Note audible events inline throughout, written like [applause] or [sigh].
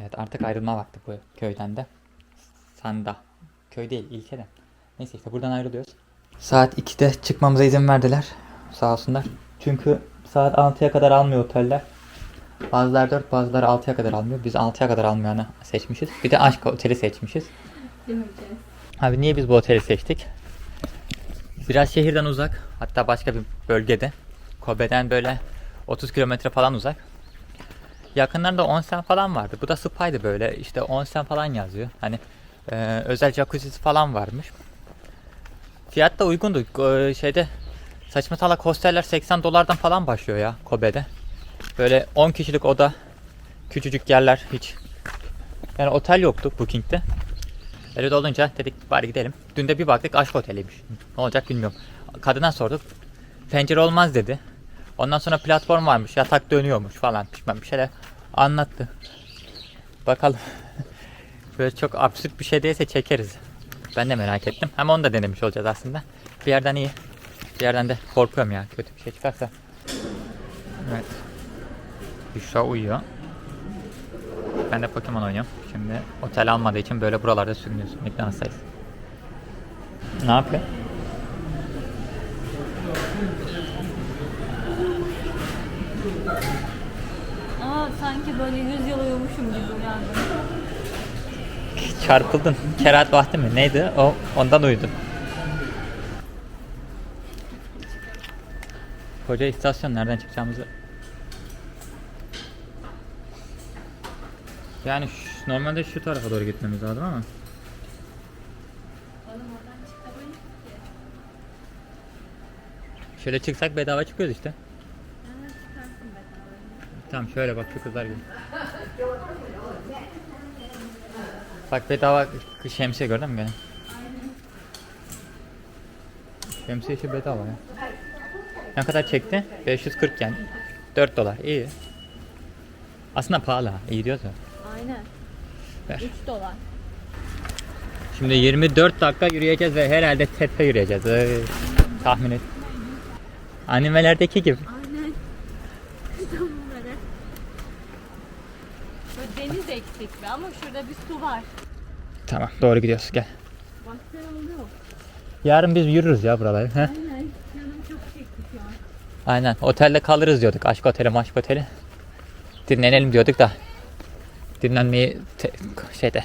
Evet artık ayrılma vakti bu köyden de. Sanda. Köy değil ilçeden. Neyse işte buradan ayrılıyoruz. Saat 2'de çıkmamıza izin verdiler. Sağ olsunlar. Çünkü saat 6'ya kadar almıyor oteller. Bazıları 4 bazıları 6'ya kadar almıyor. Biz 6'ya kadar almayanı seçmişiz. Bir de aşk oteli seçmişiz. Abi niye biz bu oteli seçtik? Biraz şehirden uzak. Hatta başka bir bölgede. Kobe'den böyle 30 kilometre falan uzak. Yakınlarında onsen falan vardı. Bu da spa'ydı böyle. İşte onsen falan yazıyor. Hani e, özel jacuzzi falan varmış. Fiyat da uygundu. Ko- Şeyde saçma salak hosteller 80 dolardan falan başlıyor ya Kobe'de. Böyle 10 kişilik oda. Küçücük yerler hiç. Yani otel yoktu Booking'de. Öyle de olunca dedik bari gidelim. Dün de bir baktık aşk oteliymiş. Ne olacak bilmiyorum. Kadına sorduk. Pencere olmaz dedi. Ondan sonra platform varmış. Yatak dönüyormuş falan. Pişman bir şeyler anlattı. Bakalım. [laughs] Böyle çok absürt bir şey değilse çekeriz. Ben de merak ettim. Hem onu da denemiş olacağız aslında. Bir yerden iyi. Bir yerden de korkuyorum ya. Kötü bir şey çıkarsa. Evet. Büşra uyuyor. Ben de Pokemon oynuyorum. Şimdi otel almadığı için böyle buralarda sürünüyoruz. McDonald's'tayız. Ne yapıyor? Aa sanki böyle 100 yıl uyumuşum gibi uyandım. Çarpıldın. Kerahat vakti mi? Neydi? O ondan uyudun. Koca istasyon nereden çıkacağımızı Yani şu- normalde şu tarafa doğru gitmemiz lazım ama Şöyle çıksak bedava çıkıyoruz işte. Tamam şöyle bak şu kızlar gibi. Bak bedava şemsiye gördün mü benim? Şemsiye işi bedava ya. Ne kadar çekti? 540 yani. 4 dolar. iyi. Aslında pahalı ha. İyi diyoruz ya. Aynen. Ver. 3 dolar. Şimdi 24 dakika yürüyeceğiz ve herhalde tepe yürüyeceğiz. Ee, tahmin et. Animelerdeki gibi. Aynen. Tam bunları. Böyle deniz eksik be ama şurada bir su var. Tamam doğru gidiyoruz gel. Yarın biz yürürüz ya buraları. He? Aynen. Canım çok çekti şu an. Aynen. Otelde kalırız diyorduk. Aşk oteli, maşk oteli. Dinlenelim diyorduk da. Dinlenmeyi te- şeyde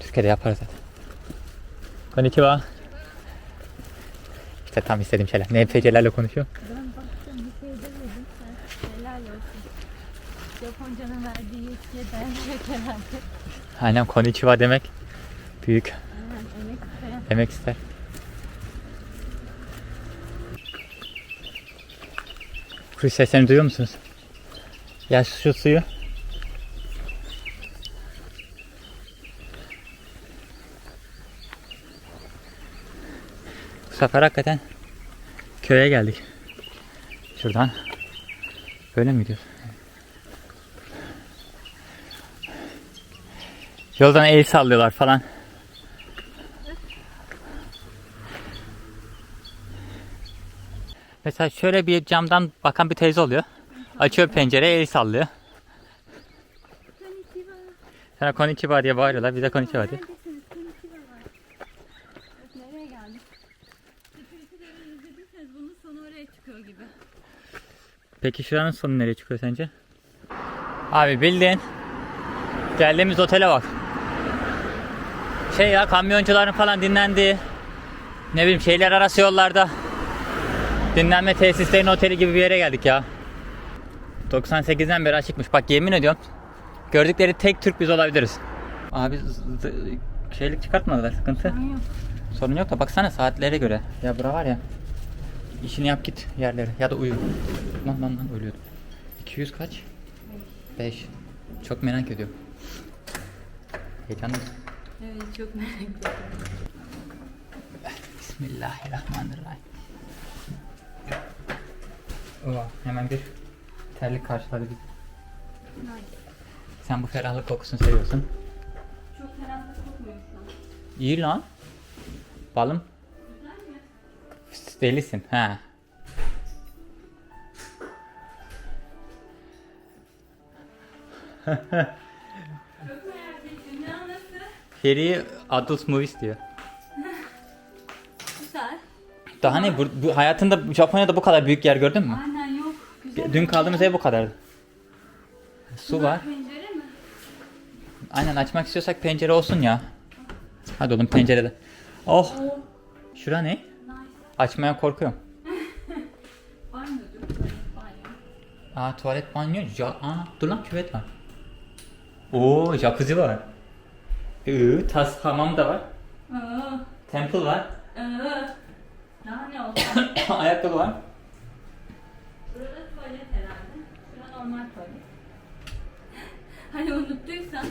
Türkiye'de yaparız zaten. Konnichiwa. İşte tam istediğim şeyler. NPC'lerle konuşuyor. Ben baktım bir şey demedim. Sen helal olsun. Japonca'nın Aynen konnichiwa demek büyük emek ister. Kuş seslerini duyuyor musunuz? Ya şu suyu. Bu sefer hakikaten köye geldik. Şuradan. Böyle mi gidiyoruz? Yoldan el sallıyorlar falan. Mesela şöyle bir camdan bakan bir teyze oluyor. Açıyor pencereyi el sallıyor. Sana konnichiwa diye bağırıyorlar. Bize konnichiwa. Bak nereye geldik? İzlediyseniz bunun sonu oraya çıkıyor gibi. Peki şuranın sonu nereye çıkıyor sence? Abi bildiğin geldiğimiz otele bak. Şey ya kamyoncuların falan dinlendiği ne bileyim şeyler arası yollarda dinlenme tesislerinin oteli gibi bir yere geldik ya. 98'den beri açıkmış. Bak yemin ediyorum gördükleri tek Türk biz olabiliriz. Abi şeylik çıkartmadılar sıkıntı. Yok. Sorun yok da baksana saatlere göre. Ya bura var ya. İşini yap git yerlere ya da uyu. Lan lan lan ölüyordum. 200 kaç? 5. Çok merak ediyorum. Heyecanlı. Evet çok merak ettim. Bismillahirrahmanirrahim. Oo, hemen bir terlik karşıladı bizi. Sen bu ferahlık kokusunu seviyorsun. Çok ferahlık kokmuyor şu an. İyi lan. Balım. Delisin ha. [laughs] Harry Adult Movies diyor. Güzel. Daha ne? Bu, bu hayatında Japonya'da bu kadar büyük yer gördün mü? Aynen yok. Güzel. Dün kaldığımız ev bu kadardı. Su var. Pencere mi? Aynen açmak istiyorsak pencere olsun ya. Hadi oğlum pencerede. Oh. Oo. Şura ne? Açmaya korkuyorum. [laughs] Aa tuvalet banyo. Ja Aa, dur lan küvet var. Oo jacuzzi var. Iı, tas hamam da var. Aa. Temple var. Aa. Daha ne olsun? [coughs] Ayakkabı var. Burada tuvalet herhalde. Şurada normal tuvalet. [laughs] Hani unuttuysan.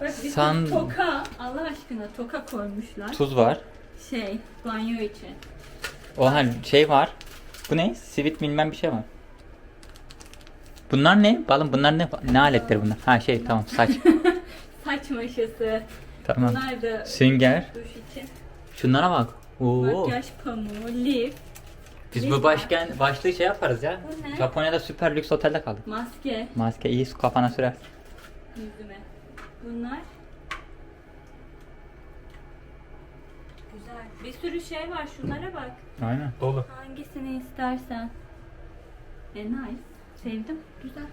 Bak bir San- toka. Allah aşkına toka koymuşlar. Tuz var. Şey banyo için. Oha şey var. Bu ne? Sivit bilmem bir şey var. Bunlar ne? Balım bunlar ne? Ne aletleri bunlar? Ha şey tamam saç. [laughs] Saç maşası. Tamam. Bunlar da Sünger. duş için. Şunlara bak. Oo. Makyaj pamuğu, lif, Biz bu başken başlığı şey yaparız ya. Bu ne? Japonya'da süper lüks otelde kaldık. maske Maske iyi su kafana sürer. yüzüme. Bunlar güzel. Bir sürü şey var. Şunlara bak. Aynen. Dolu. Hangisini istersen. E nice. Sevdim. Güzel.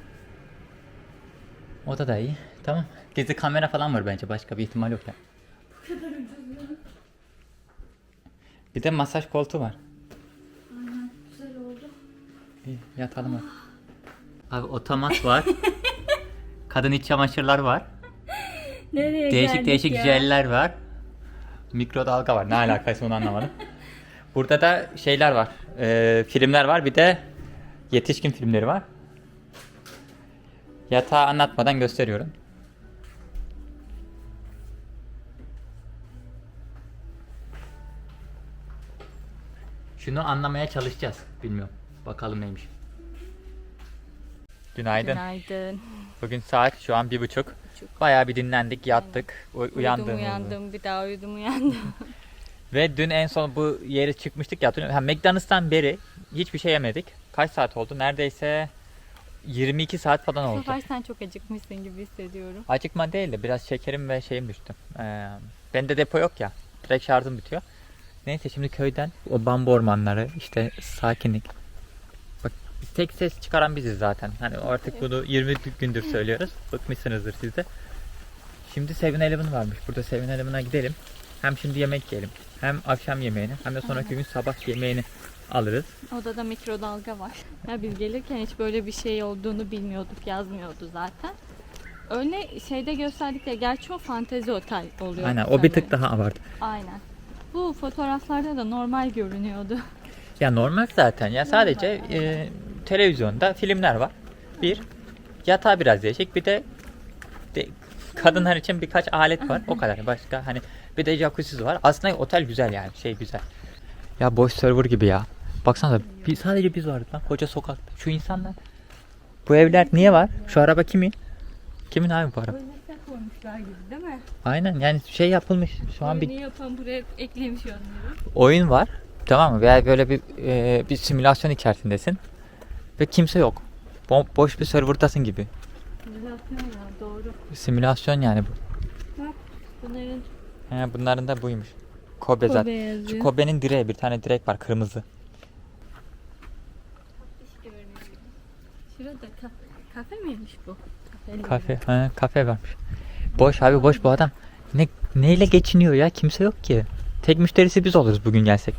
O da da iyi. Tamam. Gizli kamera falan var bence. Başka bir ihtimal yok ya. Bu kadar ucuz ya. Bir de masaj koltuğu var. Aynen. Güzel oldu. İyi yatalım hadi. Abi otomat var. [laughs] Kadın iç çamaşırlar var. Nereye Değişik değişik ya? jeller var. Mikrodalga var. Ne alakası onu anlamadım. [laughs] Burada da şeyler var. Ee, filmler var. Bir de yetişkin filmleri var. Yatağı anlatmadan gösteriyorum. Şunu anlamaya çalışacağız. Bilmiyorum. Bakalım neymiş. Günaydın. Günaydın. Bugün saat şu an bir buçuk. Buçuk. Bayağı bir dinlendik, yattık, u- Uyudum uyandığımızda. uyandım. Bir daha uyudum uyandım. [laughs] Ve dün en son bu yere çıkmıştık ya. Ha, McDonald's'tan beri hiçbir şey yemedik. Kaç saat oldu? Neredeyse 22 saat falan Bu oldu. sefer sen çok acıkmışsın gibi hissediyorum. Acıkma değil de biraz şekerim ve şeyim düştü. Ee, bende depo yok ya. Direkt şarjım bitiyor. Neyse şimdi köyden o bambu ormanları işte sakinlik. Bak tek ses çıkaran biziz zaten. Hani artık bunu 20 gündür söylüyoruz. Bıkmışsınızdır siz de. Şimdi 7-Eleven varmış. Burada 7-Eleven'a gidelim. Hem şimdi yemek yiyelim. Hem akşam yemeğini hem de sonraki gün sabah yemeğini alırız. Odada mikrodalga var. Ya biz gelirken hiç böyle bir şey olduğunu bilmiyorduk. Yazmıyordu zaten. Öyle şeyde gösterdikleri gerçi o fantezi otel oluyor. Aynen o bir tık daha abartı. Aynen. Bu fotoğraflarda da normal görünüyordu. [laughs] Ya normal zaten ya sadece e, televizyonda filmler var. Bir yatağı biraz değişik bir de, de kadınlar için birkaç alet var o kadar başka hani bir de jacuzzi var. Aslında otel güzel yani şey güzel. Ya boş server gibi ya. Baksana bir, sadece biz vardık lan koca sokakta. Şu insanlar bu evler niye var? Şu araba kimin? Kimin abi bu araba? Koymuşlar gibi değil mi? Aynen yani şey yapılmış. Şu an bir Oyunu yapan buraya eklemiş onları. oyun var. Tamam mı? Veya böyle bir e, bir simülasyon içerisindesin. Ve kimse yok. Bo- boş bir serverdasın gibi. Simülasyon ya doğru. Simülasyon yani bu. Bunların He, bunların da buymuş. Kobe zaten. Kobe yazıyor. Şu Kobe'nin direği bir tane direk var kırmızı. Şurada ka- kafe miymiş bu? Kafeli Kafe, he, kafe varmış. Boş abi boş bu adam. Ne neyle geçiniyor ya? Kimse yok ki. Tek müşterisi biz oluruz bugün gelsek.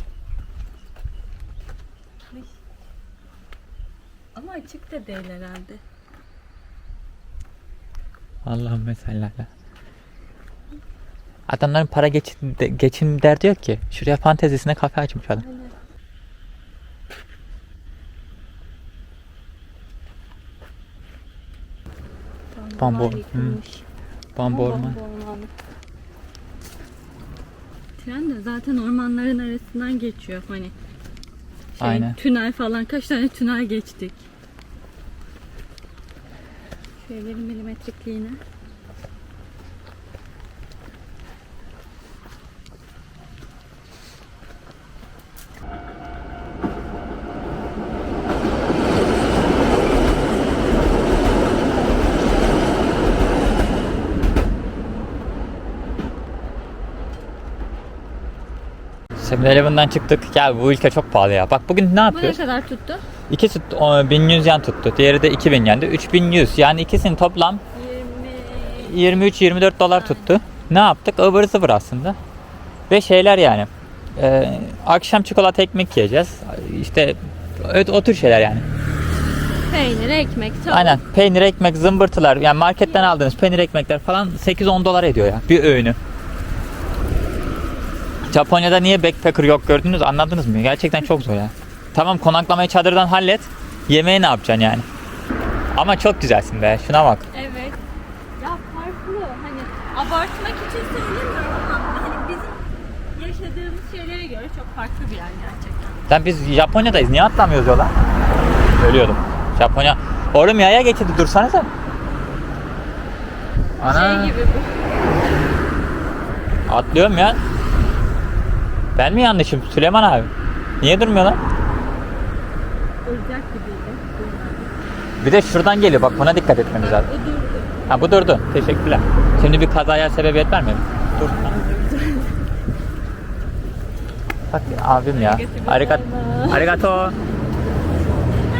Ama açık da değil herhalde. Allah'ım mesela. Adamların para geçin, de- geçim derdi yok ki. Şuraya fantezisine kafe açmış adam. Aynen. Bambu, yıkılmış. Bambu orman. Tren de zaten ormanların arasından geçiyor hani. Şey, Aynen. Tünel falan kaç tane tünel geçtik. Evlerin milimetrikliğine. Neyse Melbourne'dan çıktık. Ya bu ülke çok pahalı ya. Bak bugün ne Bu ne kadar tuttu? İkisi o, 1100 yen tuttu. Diğeri de 2000 yendi. 3100. Yani ikisinin toplam 20. 23-24 dolar tuttu. Ne yaptık? ıvır zıvır aslında. Ve şeyler yani. Ee, akşam çikolata ekmek yiyeceğiz. İşte o, o tür şeyler yani. Peynir, ekmek, tavuk. Aynen. Peynir, ekmek, zımbırtılar. Yani marketten aldığınız peynir, ekmekler falan 8-10 dolar ediyor ya. Bir öğünü. Japonya'da niye backpacker yok gördünüz anladınız mı? Gerçekten çok zor ya. Tamam konaklamayı çadırdan hallet. Yemeği ne yapacaksın yani? Ama çok güzelsin be. Şuna bak. Evet. Ya farklı. Hani abartmak için söylemiyorum ama hani bizim yaşadığımız şeylere göre çok farklı bir yer gerçekten. Sen biz Japonya'dayız. Niye atlamıyoruz yola? Ölüyordum. Japonya. Oğlum yaya geçidi dursanıza. Ana. Şey gibi bu. Atlıyorum ya. Ben mi yanlışım? Süleyman abi. Niye durmuyor lan? Olacak gibiydi. Bir de şuradan geliyor. Bak buna dikkat etmemiz lazım. O durdu. Ha bu durdu. Teşekkürler. Şimdi bir kazaya sebebiyet vermeyelim. Dur. Bak abim ya. Arigat Arigato.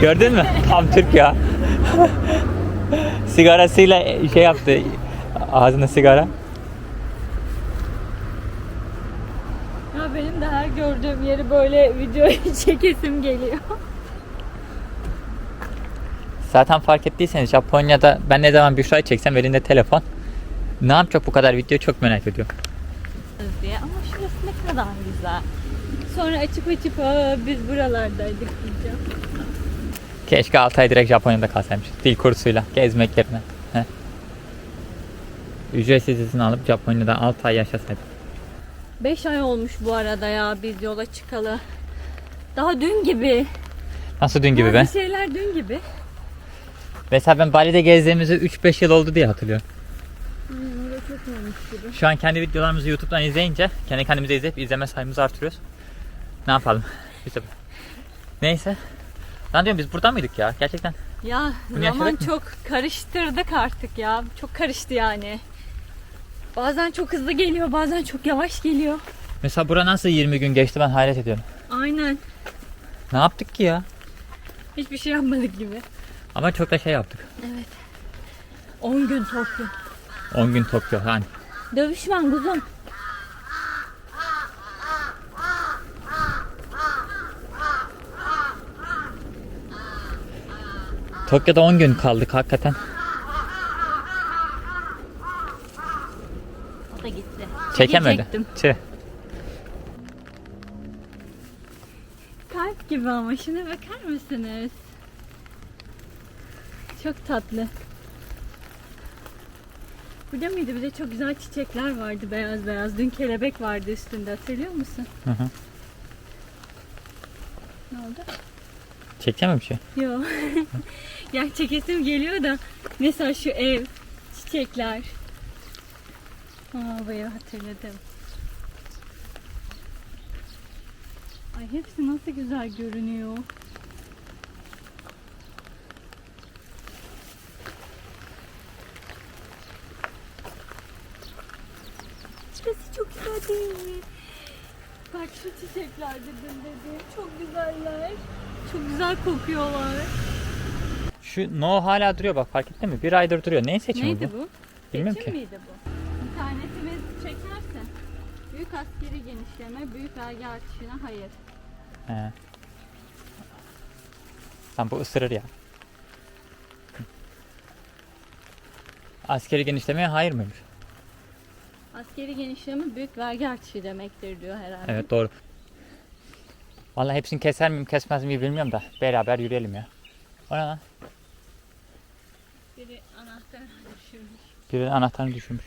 Gördün mü? Tam Türk ya. [laughs] Sigarasıyla şey yaptı. Ağzına sigara. Ya benim de her gördüğüm yeri böyle video [laughs] çekesim geliyor. Zaten fark ettiyseniz Japonya'da ben ne zaman Büşra'yı çeksem elinde telefon. Ne yapacak bu kadar video çok merak ediyorum. diye ama şurası ne kadar güzel. Sonra açıp açıp Aa, biz buralardaydık diyeceğim. Keşke 6 ay direkt Japonya'da kalsaymış. Dil kursuyla gezmek yerine. He. Ücretsiz izin alıp Japonya'da 6 ay yaşasaydım. 5 ay olmuş bu arada ya biz yola çıkalı. Daha dün gibi. Nasıl dün gibi be? Bazı şeyler dün gibi. Mesela ben Bali'de gezdiğimizde 3-5 yıl oldu diye hatırlıyorum. Hmm, öyle çok olmuş gibi. Şu an kendi videolarımızı YouTube'dan izleyince kendi kendimize izleyip izleme sayımızı artırıyoruz. Ne yapalım? Biz de- Neyse. Lan diyorum biz burada mıydık ya? Gerçekten. Ya Bunu zaman yaşadık mı? çok karıştırdık artık ya. Çok karıştı yani. Bazen çok hızlı geliyor, bazen çok yavaş geliyor. Mesela bura nasıl 20 gün geçti ben hayret ediyorum. Aynen. Ne yaptık ki ya? Hiçbir şey yapmadık gibi. Ama çok da şey yaptık. Evet. 10 gün Tokyo. 10 gün Tokyo hani. Dövüşmen kuzum. Tokyo'da 10 gün kaldık hakikaten. O da gitti. Çekemedi. Kalp gibi ama şuna bakar mısınız? Çok tatlı. Burada mıydı? Bir de çok güzel çiçekler vardı beyaz beyaz. Dün kelebek vardı üstünde hatırlıyor musun? Hı hı. Ne oldu? Çekeceğim mi bir şey? Yok. [laughs] ya çekesim geliyor da mesela şu ev, çiçekler. Aa bayağı hatırladım. Ay hepsi nasıl güzel görünüyor. Şurası çok güzel değil mi? Bak şu çiçekler dedim dedi. Çok güzeller. Çok güzel kokuyorlar. Şu no hala duruyor bak fark ettin mi? Bir aydır duruyor. Neyin seçimi Neydi bu? bu? Bilmiyorum Seçim ki. miydi bu? İnternetimiz çekerse büyük askeri genişleme, büyük vergi artışına hayır. He. Lan bu ısırır ya. Askeri genişlemeye hayır mıymış? Askeri genişleme büyük vergi artışı demektir diyor herhalde. Evet doğru. Vallahi hepsini keser miyim kesmez miyim bilmiyorum da beraber yürüyelim ya. O ne lan? Biri anahtar düşürmüş. Biri anahtarını düşürmüş.